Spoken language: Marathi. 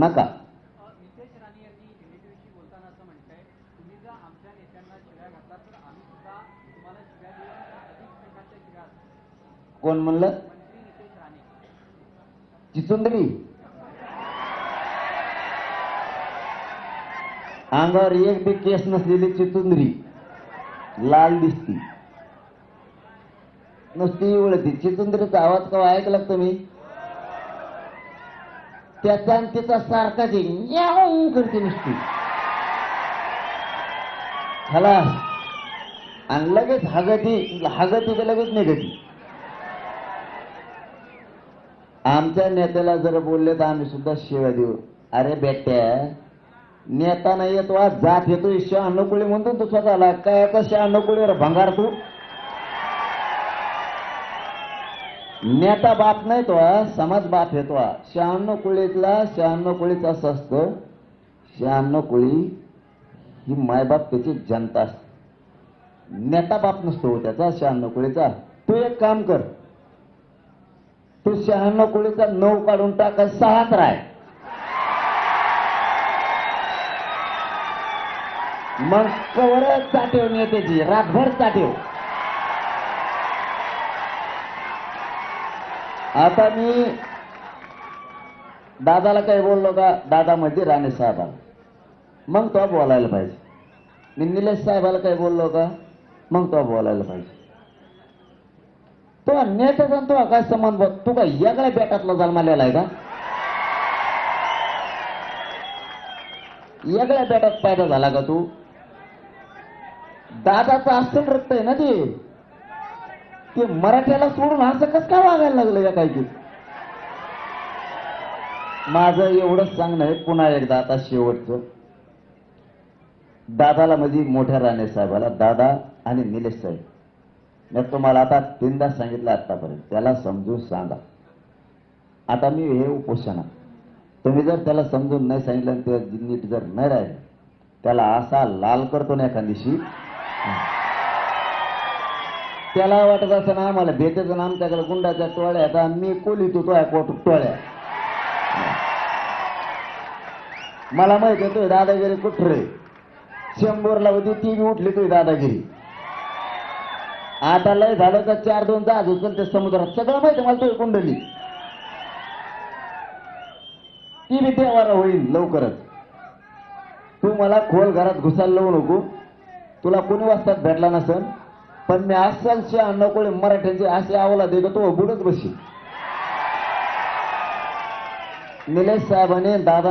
नका. कोण म्हणलं? चिसुंदरी अंगावर एक बी केस नसलेली चितुंदरी. लाल दिसती. नुसती वळती चितुंदरीचा आवाज कवा ऐकला तुम्ही? त्याचा आणि तिचा सारखाच आहे. करते नुसती. हला आणि लगेच हगती हगती तर लगेच निघती. आमच्या नेत्याला जर बोलले तर आम्ही सुद्धा शिव्या देऊ. अरे बेट्या नेता नाही येतो आज जात येतो शहाण्णव म्हणतो ना तू स्वतःला. काय आता शहाण्णव कुळीवर भंगार तू? नेता बाप नाही तो समाज बाप येतो हा. शहाण्णव कुळीतला शहाण्णव कुळीच असं असतं. शहाण्णव कुळी ही मायबाप त्याची जनता असते. नेता बाप नसतो त्याचा शहाण्णव कुळीचा. तू एक काम कर. तू शहाण्णव कोळीचा नऊ काढून टाका सहाच राय. मग कवर चाटेव नेत्याची रातभर चाटेव आता मी दादाला काही बोललो का? दादा म्हणजे राणे साहेबाला. मग तो बोलायला पाहिजे. मी निलेश साहेबाला काही बोललो का? मग तो बोलायला पाहिजे. तो नेत्याचा तो काय संबंध बघ? तू काय वेगळ्या बेटातला जन्मालेला आहे का? वेगळ्या बेटात पैदा झाला का तू? दादाचं असेल रक्त आहे ना ते. ते मराठ्याला सोडून असं कसं काय वागायला लागलं या काही की माझं एवढंच सांगणं आहे पुन्हा एकदा आता शेवटचं. दादाला म्हणजे मोठ्या राणे साहेबाला दादा आणि निलेश साहेब. मी तुम्हाला आता तीनदा सांगितलं आतापर्यंत त्याला समजून सांगा. आता मी हे उपोषण तुम्ही जर त्याला समजून नाही सांगितलं ते नीट जर नाही राहिलं त्याला असा लाल करतो ना एखाद दिवशी त्याला वाटत असं ना आम्हाला भेटायचं ना आमच्याकडे गुंडाच्या टोळ्या आता मी कोली तू तो पोट टोळ्या मला माहीत आहे तो दादागिरी कुठरे शंभरला होती ती बी उठली तुझी दादागिरी. आता लय झालं तर चार दोन जहाज उचलते समुद्रात. सगळं माहिती मला तुझी कुंडली. ती बी देवाला होईल लवकरच. तू मला खोल घरात घुसायला लावू नको. तुला कोणी वाजतात भेटला नसेल? पण मी असाल अन्न कोणी मराठ्यांचे असे आवला देतो तो बुडत बशी. निलेश साहेबांनी दादा